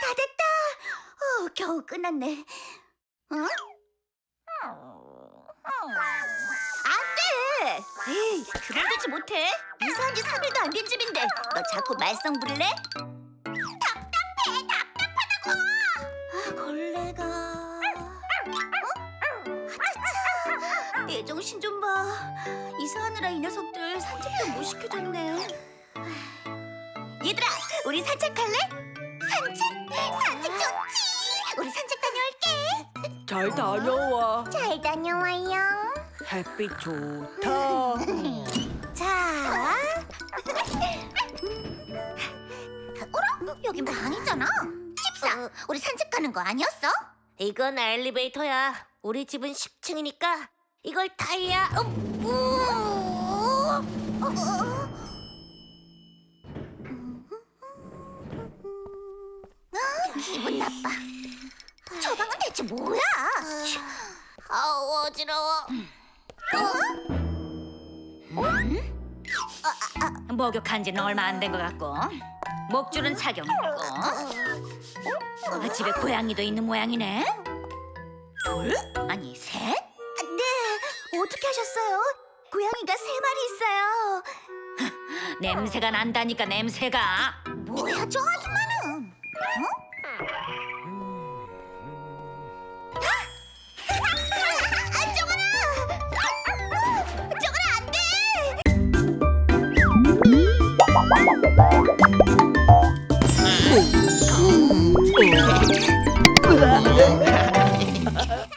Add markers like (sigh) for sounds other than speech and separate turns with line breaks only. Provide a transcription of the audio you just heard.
다 됐다. 어, 겨우 끝났네. 응? 안 돼! 에이, 그만 두지 못해. 이사한 지 3일도 안 된 집인데 너 자꾸 말썽 부릴래? 답답해, 답답하다고! 걸레가... 내 정신 좀 봐. 이사하느라 이 녀석들 산책도 못 시켜줬네. 얘들아, 우리 산책할래? 산책? 산책 좋지! 우리 산책 다녀올게.
잘 다녀와.
잘 다녀와요.
햇빛 좋다. (laughs)
자. 어라? 여기 방이잖아. 집사, 우리 산책 가는 거 아니었어?
이건 엘리베이터야. 우리 집은 10층이니까 이걸 타야. 어,
어, 어. 기분 나빠. 저 방은 대체 뭐야?
아우 어지러워.
목욕한 지는 얼마 안 된 것 같고 목줄은 착용했고 아, 집에 고양이도 있는 모양이네 둘? 아니 셋?
네, 어떻게 하셨어요? 고양이가 세 마리 있어요. (laughs)
냄새가 난다니까 냄새가
뭐야, 저 아줌마! Thank you.